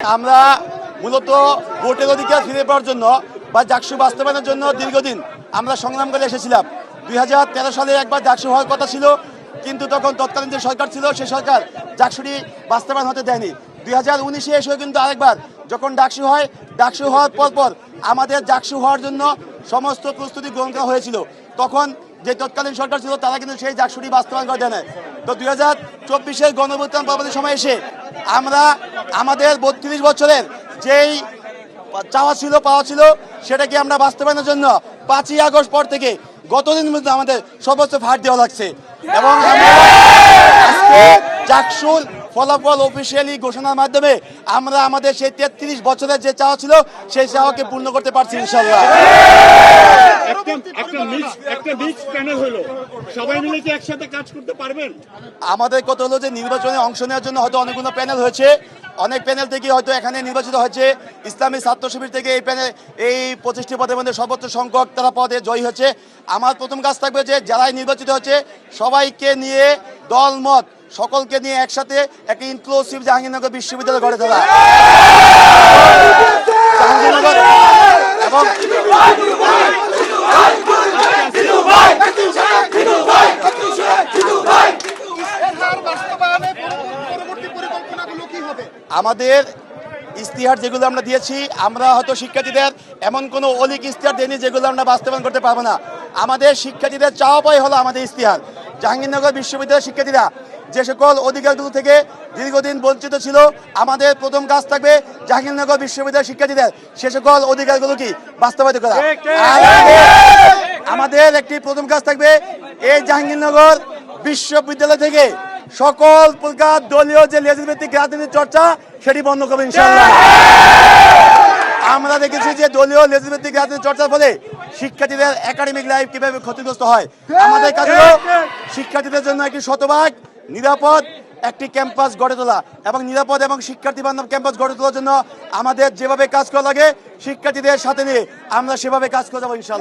আমরা মূলত ভোটের অধিকার ফিরে পাওয়ার জন্য বা জাকসু বাস্তবায়নের জন্য দীর্ঘদিন আমরা সংগ্রাম করে এসেছিলাম। দুই হাজার তেরো সালে একবার জাকসু হওয়ার কথা ছিল, কিন্তু তখন তৎকালীন যে সরকার ছিল, সে সরকার জাকসুটি বাস্তবায়ন হতে দেয়নি। দুই হাজার উনিশে এসেও কিন্তু আরেকবার যখন ডাকসু হয় ডাকসু হওয়ার পর পর আমাদের জাকসু হওয়ার জন্য সমস্ত প্রস্তুতি গ্রহণ করা হয়েছিল। তখন যে তৎকালীন সরকার ছিল, তারা কিন্তু সেই জাকসুটি বাস্তবায়ন করে দেয় তো দুই হাজার চব্বিশের পরবর্তী সময় এসে আমরা আমাদের বত্রিশ বছরের যেই চাওয়া ছিল, পাওয়া ছিল, সেটাকে আমরা বাস্তবায়নের জন্য পাঁচই আগস্ট পর থেকে গতদিন মধ্যে আমাদের সর্বোচ্চ ভার দেওয়া লাগছে। এবং আমরা চাকসুল ফলাফল অফিসিয়ালি ঘোষণার মাধ্যমে আমরা আমাদের সেই তেত্রিশ বছরের যে চাওয়া ছিল সেই চাওয়াকে পূর্ণ করতে পারছি ইনশাল্লাহ আমাদের কত হলো যে নির্বাচনে অংশ নেওয়ার জন্য হয়তো অনেকগুলো প্যানেল হয়েছে। অনেক প্যানেল থেকে হয়তো এখানে নির্বাচিত হয়েছে। ইসলামী ছাত্র শিবির থেকে এই প্যানেল এই পঁচিশটি পদের মধ্যে সর্বোচ্চ সংখ্যক তারা পদে জয়ী হয়েছে। আমার প্রথম কাজ থাকবে যে যারাই নির্বাচিত হচ্ছে সবাইকে নিয়ে দলমত সকলকে নিয়ে একসাথে একটা ইনক্লুসিভ জাহাঙ্গীরনগর বিশ্ববিদ্যালয় গড়ে তোলা। আমাদের ইস্তিহার যেগুলো আমরা দিয়েছি, আমরা হয়তো শিক্ষার্থীদের এমন কোনো অলিক ইস্তিহার দেয়নি যেগুলো আমরা বাস্তবায়ন করতে পারব না। আমাদের শিক্ষার্থীদের চাওয়া পাই হলো আমাদের ইস্তিহার জাহাঙ্গীরনগর বিশ্ববিদ্যালয়ের শিক্ষার্থীরা যে সকল অধিকারগুলো থেকে দীর্ঘদিন বঞ্চিত ছিল আমাদের প্রথম কাজ থাকবে জাহাঙ্গীরনগর বিশ্ববিদ্যালয়ের শিক্ষার্থীদের সে সকল অধিকারগুলো কি বাস্তবায়িত করা। আমাদের- একটি প্রথম কাজ থাকবে এই জাহাঙ্গীরনগর বিশ্ববিদ্যালয় থেকে সকল প্রকার দলীয় যে লেজিসলেটিভ রাজনীতির চর্চা সেটি বন্ধ করবে ইনশাল্লাহ আমরা দেখেছি যে দলীয় লেজিসলেটিভ রাজনীতির চর্চার ফলে শিক্ষার্থীদের একাডেমিক লাইফ কীভাবে ক্ষতিগ্রস্ত হয়। আমাদের হলো শিক্ষার্থীদের জন্য একটি শতভাগ নিরাপদ একটি ক্যাম্পাস গড়ে তোলা এবং নিরাপদ এবং শিক্ষার্থী বান্ধব ক্যাম্পাস গড়ে তোলার জন্য আমাদের যেভাবে কাজ করা লাগে, শিক্ষার্থীদের সাথে নিয়ে আমরা সেভাবে কাজ করে যাব ইনশাল্লাহ